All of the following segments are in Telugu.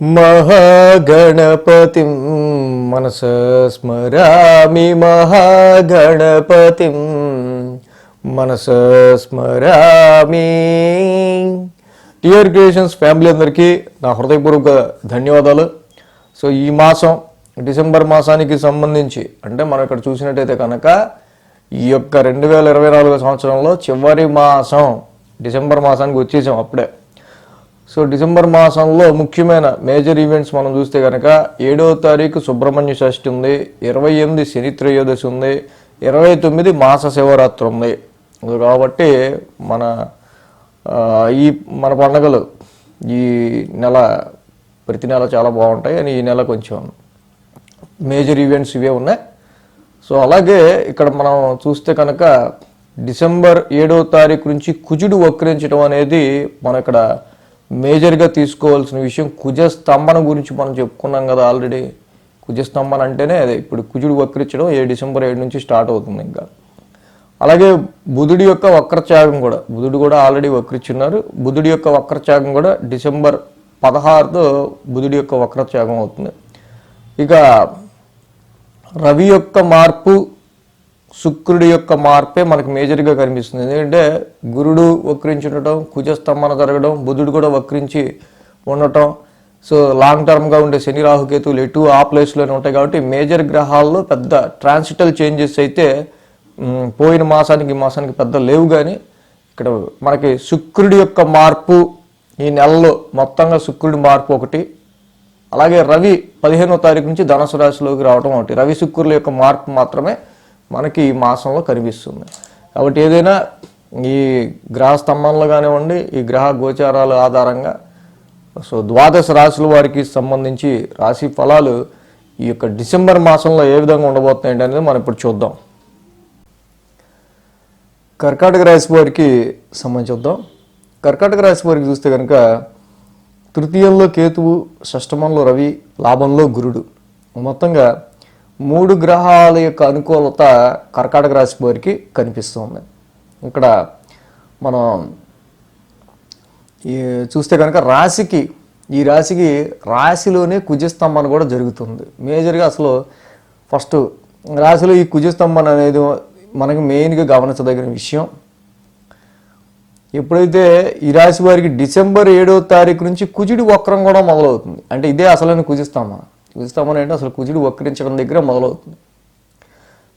మహాగణపతిం మనస స్మరామి మహాగణపతిం మనస స్మరామి. టిఆర్ క్రియేషన్స్ ఫ్యామిలీ అందరికీ నా హృదయపూర్వక ధన్యవాదాలు. సో ఈ మాసం డిసెంబర్ మాసానికి సంబంధించి అంటే మనం ఇక్కడ చూసినట్టయితే కనుక ఈ యొక్క రెండు వేల ఇరవై నాలుగు సంవత్సరంలో చివరి మాసం డిసెంబర్ మాసానికి వచ్చేసాం అప్పుడే. సో డిసెంబర్ మాసంలో ముఖ్యమైన మేజర్ ఈవెంట్స్ మనం చూస్తే కనుక ఏడవ తారీఖు సుబ్రహ్మణ్య షష్ఠి ఉంది ఇరవై ఎనిమిది శని త్రయోదశి ఉంది ఇరవై తొమ్మిది మాస శివరాత్రి ఉంది. కాబట్టి మన ఈ మన పండగలు ఈ నెల ప్రతి నెల చాలా బాగుంటాయి. అని ఈ నెల కొంచెం మేజర్ ఈవెంట్స్ ఇవే ఉన్నాయి. సో అలాగే ఇక్కడ మనం చూస్తే కనుక డిసెంబర్ ఏడవ తారీఖు నుంచి కుజుడు వక్రించడం అనేది మన ఇక్కడ మేజర్గా తీసుకోవాల్సిన విషయం కుజ స్తంభన గురించి మనం చెప్పుకున్నాం కదా ఆల్రెడీ. కుజ స్తంభన అంటేనే అదే ఇప్పుడు కుజుడు వక్రించడం ఏ డిసెంబర్ ఏడు నుంచి స్టార్ట్ అవుతుంది ఇంకా. అలాగే బుధుడి యొక్క వక్రత్యాగం కూడా బుధుడు కూడా ఆల్రెడీ వక్రించున్నారు. బుధుడి యొక్క వక్రత్యాగం కూడా డిసెంబర్ పదహారుతో బుధుడి యొక్క వక్రత్యాగం అవుతుంది. ఇక రవి యొక్క మార్పు శుక్రుడి యొక్క మార్పే మనకు మేజర్గా కనిపిస్తుంది. ఎందుకంటే గురుడు వక్రించుండటం కుజస్తంభన జరగడం బుధుడు కూడా వక్రించి ఉండటం. సో లాంగ్ టర్మ్గా ఉండే శని రాహుకేతువులు ఎటు ఆ ప్లేస్లోనే ఉంటాయి కాబట్టి మేజర్ గ్రహాల్లో పెద్ద ట్రాన్సిటల్ చేంజెస్ అయితే పోయిన మాసానికి ఈ మాసానికి పెద్ద లేవు కానీ ఇక్కడ మనకి శుక్రుడి యొక్క మార్పు ఈ నెలలో మొత్తంగా శుక్రుడి మార్పు ఒకటి. అలాగే రవి పదిహేనో తారీఖు నుంచి ధనుసు రాశిలోకి రావడం ఒకటి. రవి శుక్రుల యొక్క మార్పు మాత్రమే మనకి ఈ మాసంలో కనిపిస్తుంది. కాబట్టి ఏదైనా ఈ గ్రహ స్తంభంలో కానివ్వండి ఈ గ్రహ గోచారాల ఆధారంగా సో ద్వాదశ రాశుల వారికి సంబంధించి రాశి ఫలాలు ఈ యొక్క డిసెంబర్ మాసంలో ఏ విధంగా ఉండబోతున్నాయి అనేది మనం ఇప్పుడు చూద్దాం. కర్కాటక రాశి వారికి సంబంధించి చూద్దాం. కర్కాటక రాశి వారికి చూస్తే కనుక తృతీయంలో కేతువు షష్టమంలో రవి లాభంలో గురుడు. మొత్తంగా మూడు గ్రహాల యొక్క అనుకూలత కర్కాటక రాశి వారికి కనిపిస్తుంది. ఇక్కడ మనం ఈ చూస్తే కనుక రాశికి ఈ రాశికి రాశిలోనే కుజస్తంభన కూడా జరుగుతుంది. మేజర్గా అసలు ఫస్ట్ రాశిలో ఈ కుజస్తంభన అనేది మనకి మెయిన్గా గమనించదగిన విషయం. ఎప్పుడైతే ఈ రాశి వారికి డిసెంబర్ ఏడో తారీఖు నుంచి కుజుడి వక్రం కూడా మొదలవుతుంది. అంటే ఇదే అసలైన కుజిస్తామన కుజిస్తామన అంటే అసలు కుజుడు వక్రించడం దగ్గర మొదలవుతుంది.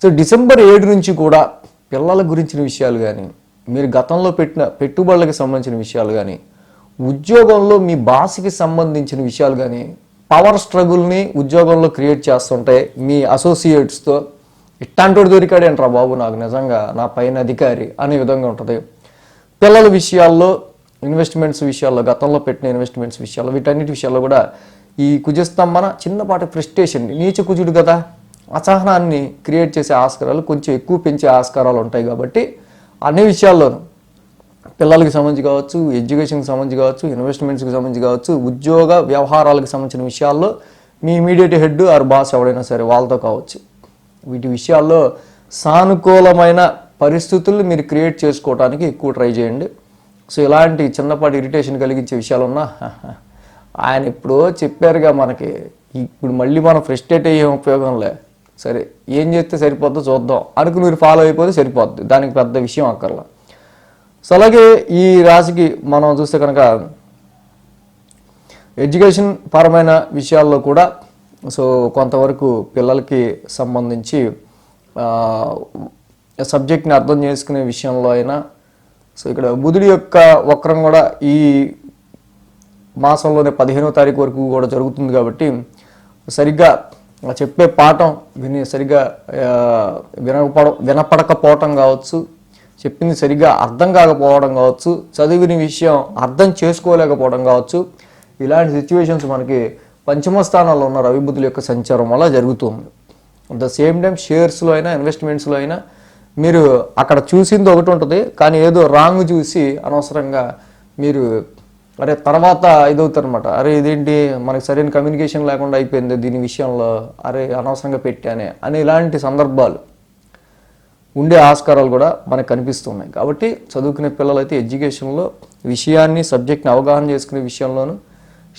సో డిసెంబర్ ఏడు నుంచి కూడా పిల్లల గురించిన విషయాలు కానీ మీరు గతంలో పెట్టిన పెట్టుబడులకు సంబంధించిన విషయాలు కానీ ఉద్యోగంలో మీ బాసికి సంబంధించిన విషయాలు కానీ పవర్ స్ట్రగుల్ని ఉద్యోగంలో క్రియేట్ చేస్తుంటే మీ అసోసియేట్స్తో ఇట్లాంటి దొరికాడేంట్రా బాబు నాకు నిజంగా నా పైన అధికారి అనే విధంగా ఉంటుంది. పిల్లల విషయాల్లో ఇన్వెస్ట్మెంట్స్ విషయాల్లో గతంలో పెట్టిన ఇన్వెస్ట్మెంట్స్ విషయాల్లో వీటన్నిటి విషయాల్లో కూడా ఈ కుజస్తంభన చిన్నపాటి ఫ్రస్ట్రేషన్ నీచ కుజుడు కదా అసహనాన్ని క్రియేట్ చేసే ఆస్కారాలు కొంచెం ఎక్కువ పెంచే ఆస్కారాలు ఉంటాయి కాబట్టి అన్ని విషయాల్లోనూ పిల్లలకి సంబంధించి కావచ్చు ఎడ్యుకేషన్కి సంబంధించి కావచ్చు ఇన్వెస్ట్మెంట్స్కి సంబంధించి కావచ్చు ఉద్యోగ వ్యవహారాలకు సంబంధించిన విషయాల్లో మీ ఇమీడియట్ హెడ్ ఆర్ బాస్ ఎవడైనా సరే వాళ్ళతో కావచ్చు. వీటి విషయాల్లో సానుకూలమైన పరిస్థితులు మీరు క్రియేట్ చేసుకోవడానికి ఎక్కువ ట్రై చేయండి. సో ఇలాంటి చిన్నపాటి ఇరిటేషన్ కలిగించే విషయాలు ఉన్నా ఆయన ఇప్పుడు చెప్పారుగా మనకి ఇప్పుడు మళ్ళీ మనం ఫ్రస్ట్రేట్ అయ్యే ఉపయోగంలే సరే ఏం చేస్తే సరిపోద్దో చూద్దాం. అనుకుని మీరు ఫాలో అయిపోతే సరిపోద్ది. దానికి పెద్ద విషయం అక్కర్లా. సో అలాగే ఈ రాశికి మనం చూస్తే కనుక ఎడ్యుకేషన్ పరమైన విషయాల్లో కూడా సో కొంతవరకు పిల్లలకి సంబంధించి సబ్జెక్ట్ని అర్థం చేసుకునే విషయంలో అయినా సో ఇక్కడ బుధుడి యొక్క వక్రం కూడా ఈ మాసంలోనే పదిహేనో తారీఖు వరకు కూడా జరుగుతుంది కాబట్టి సరిగ్గా చెప్పే పాఠం విని సరిగ్గా వినపడ వినపడకపోవటం కావచ్చు చెప్పింది సరిగ్గా అర్థం కాకపోవడం కావచ్చు చదివిన విషయం అర్థం చేసుకోలేకపోవడం కావచ్చు ఇలాంటి సిచ్యువేషన్స్ మనకి పంచమ స్థానాల్లో ఉన్న రవిబుద్ధుల యొక్క సంచారం వల్ల జరుగుతుంది అట్ ద సేమ్ టైం షేర్స్లో అయినా ఇన్వెస్ట్మెంట్స్లో అయినా మీరు అక్కడ చూసింది ఒకటి ఉంటుంది కానీ ఏదో రాంగ్ చూసి అనవసరంగా మీరు అరే తర్వాత ఇదవుతారనమాట అరే ఇదేంటి? మనకి సరైన కమ్యూనికేషన్ లేకుండా అయిపోయింది దీని విషయంలో. అరే అనవసరంగా పెట్టానే అని ఇలాంటి సందర్భాలు ఉండే ఆస్కారాలు కూడా మనకు కనిపిస్తున్నాయి. కాబట్టి చదువుకునే పిల్లలైతే ఎడ్యుకేషన్లో విషయాన్ని సబ్జెక్ట్ని అవగాహన చేసుకునే విషయంలోనూ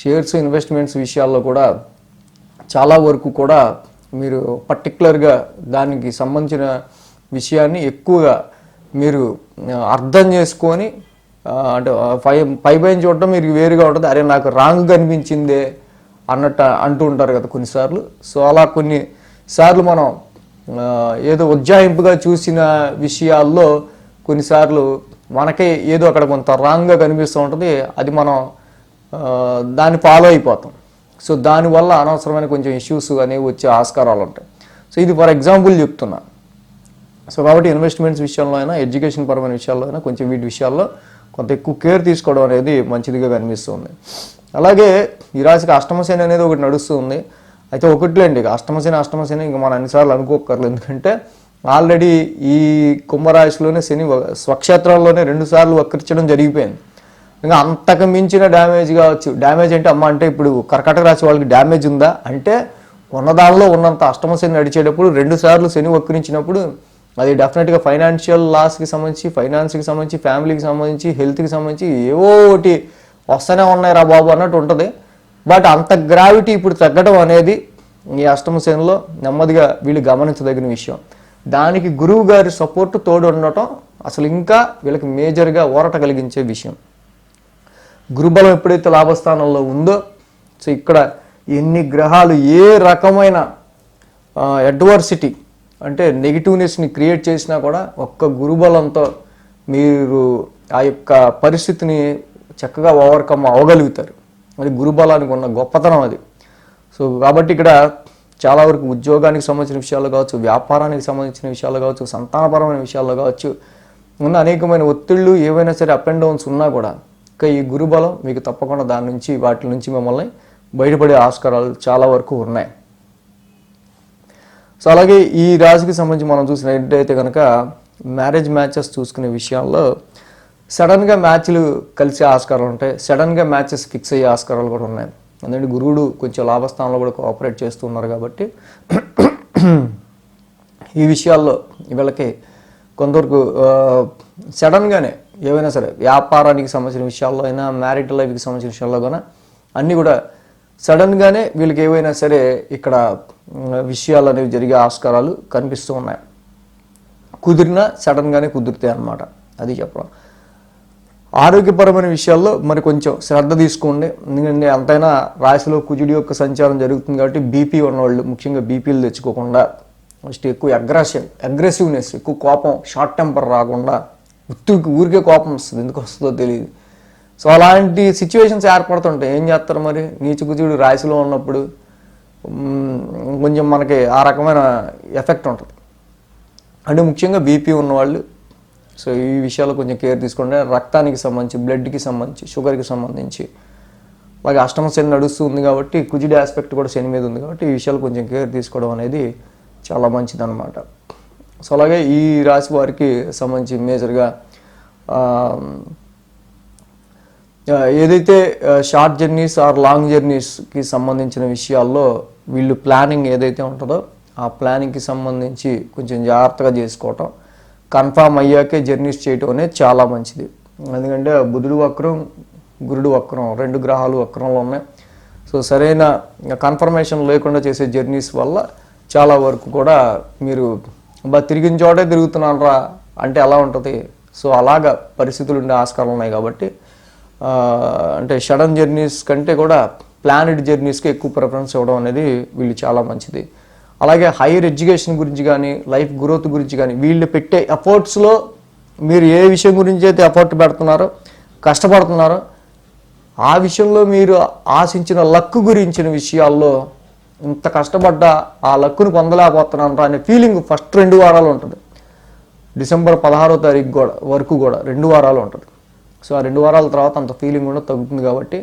షేర్స్ ఇన్వెస్ట్మెంట్స్ విషయాల్లో కూడా చాలా వరకు కూడా మీరు పర్టికులర్గా దానికి సంబంధించిన విషయాన్ని ఎక్కువగా మీరు అర్థం చేసుకొని అంటే పై పై పైన చూడటం మీరు వేరుగా ఉంటుంది. అరే నాకు రాంగ్ అనిపించిందే అన్నట్టు అంటూ ఉంటారు కదా కొన్నిసార్లు. సో అలా కొన్ని సార్లు మనం ఏదో ఉజ్జాయింపుగా చూసిన విషయాల్లో కొన్నిసార్లు మనకే ఏదో అక్కడ కొంత రాంగ్గా కనిపిస్తూ ఉంటుంది. అది మనం దాన్ని ఫాలో అయిపోతాం. సో దానివల్ల అనవసరమైన కొంచెం ఇష్యూస్ అనేవి వచ్చే ఆస్కారాలు ఉంటాయి. సో ఇది ఫర్ ఎగ్జాంపుల్ చెప్తున్నా. సో కాబట్టి ఇన్వెస్ట్మెంట్స్ విషయంలో అయినా ఎడ్యుకేషన్ పరమైన విషయాల్లో అయినా కొంచెం వీటి విషయాల్లో కొంత ఎక్కువ కేర్ తీసుకోవడం అనేది మంచిదిగా కనిపిస్తుంది. అలాగే ఈ రాశికి అష్టమశని అనేది ఒకటి నడుస్తుంది. అయితే ఒకట్లేండి ఇక అష్టమశని అష్టమశని ఇంకా మనం అన్నిసార్లు అనుకోకర్లేదు ఎందుకంటే ఆల్రెడీ ఈ కుంభరాశిలోనే శని స్వక్షేత్రాల్లోనే రెండు సార్లు వక్రించడం జరిగిపోయింది. ఇంకా అంతకు మించిన డ్యామేజ్ కావచ్చు. డ్యామేజ్ అంటే అమ్మ అంటే ఇప్పుడు కర్కాటక రాశి వాళ్ళకి డ్యామేజ్ ఉందా? అంటే ఉన్నదానిలో ఉన్నంత అష్టమ శని నడిచేటప్పుడు రెండు సార్లు శని వక్రించినప్పుడు అది డెఫినెట్గా ఫైనాన్షియల్ లాస్కి సంబంధించి ఫైనాన్స్కి సంబంధించి ఫ్యామిలీకి సంబంధించి హెల్త్కి సంబంధించి ఏవో ఒకటి వస్తూనే ఉన్నాయి రా బాబు అన్నట్టు ఉంటుంది. బట్ అంత గ్రావిటీ ఇప్పుడు తగ్గడం అనేది ఈ అష్టమ శనిలో నెమ్మదిగా వీళ్ళు గమనించదగిన విషయం. దానికి గురువు గారి సపోర్ట్ తోడు ఉండటం అసలు ఇంకా వీళ్ళకి మేజర్గా ఊరట కలిగించే విషయం. గురుబలం ఎప్పుడైతే లాభస్థానంలో ఉందో సో ఇక్కడ ఎన్ని గ్రహాలు ఏ రకమైన అడ్వర్సిటీ అంటే నెగిటివ్నెస్ని క్రియేట్ చేసినా కూడా ఒక్క గురుబలంతో మీరు ఆ యొక్క పరిస్థితిని చక్కగా ఓవర్కమ్ అవ్వగలుగుతారు. అది గురుబలానికి ఉన్న గొప్పతనం అది. సో కాబట్టి ఇక్కడ చాలా వరకు ఉద్యోగానికి సంబంధించిన విషయాలు కావచ్చు వ్యాపారానికి సంబంధించిన విషయాలు కావచ్చు సంతానపరమైన విషయాల్లో కావచ్చు ఉన్న అనేకమైన ఒత్తిళ్ళు ఏవైనా సరే అప్ అండ్ డౌన్స్ ఉన్నా కూడా ఇంకా ఈ గురుబలం మీకు తప్పకుండా దాని నుంచి వాటి నుంచి మిమ్మల్ని బయటపడే ఆస్కారాలు చాలా వరకు ఉన్నాయి. సో అలాగే ఈ రాశికి సంబంధించి మనం చూసినట్టయితే కనుక మ్యారేజ్ మ్యాచెస్ చూసుకునే విషయాల్లో సడన్గా మ్యాచ్లు కలిసే ఆస్కారాలు ఉంటాయి. సడన్గా మ్యాచెస్ ఫిక్స్ అయ్యే ఆస్కారాలు కూడా ఉన్నాయి. ఎందుకంటే గురువుడు కొంచెం లాభస్థానంలో కూడా కోఆపరేట్ చేస్తున్నారు కాబట్టి ఈ విషయాల్లో వీళ్ళకి కొంతవరకు సడన్గానే ఏవైనా సరే వ్యాపారానికి సంబంధించిన విషయాల్లో అయినా మ్యారిడ్ లైఫ్కి సంబంధించిన విషయాల్లో కూడా అన్నీ కూడా సడన్గానే వీళ్ళకి ఏవైనా సరే ఇక్కడ విషయాలు అనేవి జరిగే ఆస్కారాలు కనిపిస్తూ ఉన్నాయి. కుదిరినా సడన్గానే కుదురుతాయి అన్నమాట. అది చెప్పడం. ఆరోగ్యపరమైన విషయాల్లో మరి కొంచెం శ్రద్ధ తీసుకోండి. ఎందుకంటే అంతైనా రాశిలో కుజుడి యొక్క సంచారం జరుగుతుంది కాబట్టి బీపీ ఉన్నవాళ్ళు ముఖ్యంగా బీపీలు తెచ్చుకోకుండా ఫస్ట్ ఎక్కువ అగ్రెషన్ అగ్రెసివ్నెస్ ఎక్కువ కోపం షార్ట్ టెంపర్ రాకుండా ఉత్తుకి ఊరికే కోపం వస్తుంది. ఎందుకు వస్తుందో తెలియదు. సో అలాంటి సిచ్యువేషన్స్ ఏర్పడుతుంటాయి. ఏం చేస్తారు మరి? నీచుకుజుడు రాశిలో ఉన్నప్పుడు కొంచెం మనకి ఆ రకమైన ఎఫెక్ట్ ఉంటుంది. అంటే ముఖ్యంగా బీపీ ఉన్నవాళ్ళు సో ఈ విషయాలు కొంచెం కేర్ తీసుకోండి. రక్తానికి సంబంధించి బ్లడ్కి సంబంధించి షుగర్కి సంబంధించి అలాగే అష్టమ శని నడుస్తుంది కాబట్టి కుజిడి ఆస్పెక్ట్ కూడా శని మీద ఉంది కాబట్టి ఈ విషయాలు కొంచెం కేర్ తీసుకోవడం అనేది చాలా మంచిది అనమాట సో అలాగే ఈ రాశి వారికి సంబంధించి మేజర్గా ఏదైతే షార్ట్ జర్నీస్ ఆర్ లాంగ్ జర్నీస్కి సంబంధించిన విషయాల్లో వీళ్ళు ప్లానింగ్ ఏదైతే ఉంటుందో ఆ ప్లానింగ్కి సంబంధించి కొంచెం జాగ్రత్తగా చేసుకోవటం కన్ఫామ్ అయ్యాకే జర్నీస్ చేయటం అనేది చాలా మంచిది. ఎందుకంటే బుధుడు వక్రం గురుడు వక్రం రెండు గ్రహాలు వక్రంలో ఉన్నాయి. సో సరైన కన్ఫర్మేషన్ లేకుండా చేసే జర్నీస్ వల్ల చాలా వరకు కూడా మీరు బా తిరిగిన చోటే తిరుగుతున్నారా అంటే ఎలా ఉంటుంది. సో అలాగా పరిస్థితులు ఉండే ఆస్కారం ఉన్నాయి కాబట్టి అంటే షడన్ జర్నీస్ కంటే కూడా ప్లానెడ్ జర్నీస్కి ఎక్కువ ప్రిఫరెన్స్ ఇవ్వడం అనేది వీళ్ళు చాలా మంచిది. అలాగే హైయర్ ఎడ్యుకేషన్ గురించి కానీ లైఫ్ గ్రోత్ గురించి కానీ వీళ్ళు పెట్టే ఎఫర్ట్స్లో మీరు ఏ విషయం గురించి అయితే ఎఫర్ట్ పెడుతున్నారో కష్టపడుతున్నారో ఆ విషయంలో మీరు ఆశించిన లక్ గురించిన విషయాల్లో ఇంత కష్టపడ్డా ఆ లక్కును పొందలేకపోతున్నాను అనే ఫీలింగ్ ఫస్ట్ రెండు వారాలు ఉంటుంది. డిసెంబర్ పదహారో తారీఖు కూడా వరకు కూడా రెండు వారాలు ఉంటుంది. సో ఆ రెండు వారాల తర్వాత అంత ఫీలింగ్ కూడా తగ్గుతుంది కాబట్టి.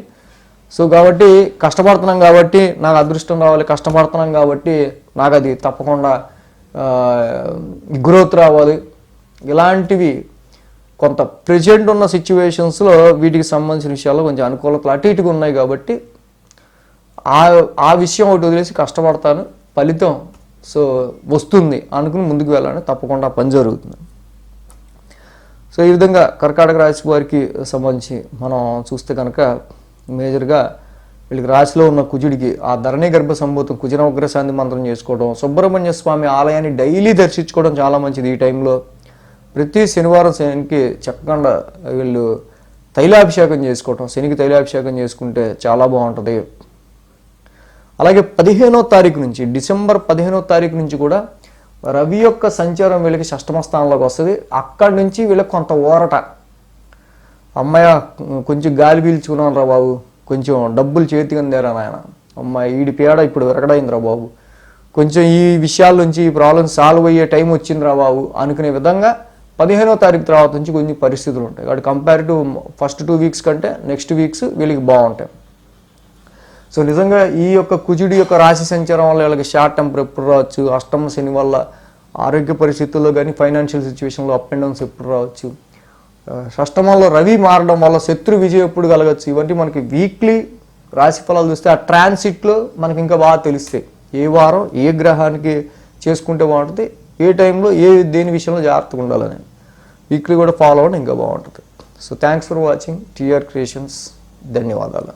సో కాబట్టి కష్టపడుతున్నాం కాబట్టి నాకు అదృష్టం రావాలి కష్టపడుతున్నాం కాబట్టి నాకు అది తప్పకుండా గ్రోత్ రావాలి. ఇలాంటివి కొంత ప్రెజెంట్ ఉన్న సిచ్యువేషన్స్లో వీటికి సంబంధించిన విషయాల్లో కొంచెం అనుకూలతలు అటు ఇటుగా ఉన్నాయి కాబట్టి ఆ ఆ విషయం ఒకటి వదిలేసి కష్టపడతాను ఫలితం సో వస్తుంది అనుకుని ముందుకు వెళ్ళాలని తప్పకుండా పని జరుగుతుంది. సో ఈ విధంగా కర్కాటక రాశి వారికి సంబంధించి మనం చూస్తే కనుక మేజర్గా వీళ్ళకి రాశిలో ఉన్న కుజుడికి ఆ ధరణి గర్భ సంభూతం కుజనవగ్ర ఉగ్రశాంతి మంత్రం చేసుకోవడం సుబ్రహ్మణ్య స్వామి ఆలయాన్ని డైలీ దర్శించుకోవడం చాలా మంచిది ఈ టైంలో. ప్రతి శనివారం శనికి చక్కగా వీళ్ళు తైలాభిషేకం చేసుకోవటం శనికి తైలాభిషేకం చేసుకుంటే చాలా బాగుంటుంది. అలాగే పదిహేనో తారీఖు నుంచి డిసెంబర్ పదిహేనో తారీఖు నుంచి కూడా రవి యొక్క సంచారం వీళ్ళకి షష్టమ స్థానంలోకి వస్తుంది. అక్కడి నుంచి వీళ్ళకి కొంత ఊరట. అమ్మాయ కొంచెం గాలి పీల్చుకున్నాను రా బాబు. కొంచెం డబ్బులు చేతికి అందారా నాయన. అమ్మాయి ఈడి పేడ ఇప్పుడు విరగడైందిరా బాబు. కొంచెం ఈ విషయాల నుంచి ఈ ప్రాబ్లమ్ సాల్వ్ అయ్యే టైం వచ్చిందిరా బాబు. అనుకునే విధంగా పదిహేనో తారీఖు తర్వాత నుంచి కొన్ని పరిస్థితులు ఉంటాయి. కాబట్టి compare to first two weeks కంటే నెక్స్ట్ వీక్స్ వీళ్ళకి బాగుంటాయి. సో నిజంగా ఈ యొక్క కుజుడి యొక్క రాశి సంచారం వల్ల వీళ్ళకి షార్ట్ టెంపర్ ఎప్పుడు రావచ్చు? అష్టమ శని వల్ల ఆరోగ్య పరిస్థితుల్లో కానీ ఫైనాన్షియల్ సిచ్యువేషన్లో అప్ అండ్ డౌన్స్ ఎప్పుడు రావచ్చు? షష్టమంలో రవి మారడం వల్ల శత్రు విజయం ఎప్పుడు కలగచ్చు? ఇవన్నీ మనకి వీక్లీ రాశి ఫలాలు చూస్తే ఆ ట్రాన్సిట్లో మనకి ఇంకా బాగా తెలుస్తాయి. ఏ వారం ఏ గ్రహానికి చేసుకుంటే బాగుంటుంది? ఏ టైంలో ఏ దేని విషయంలో జాగ్రత్తగా ఉండాలని వీక్లీ కూడా ఫాలో అవ్వడం ఇంకా బాగుంటుంది. So thanks for watching TR creations ధన్యవాదాలు.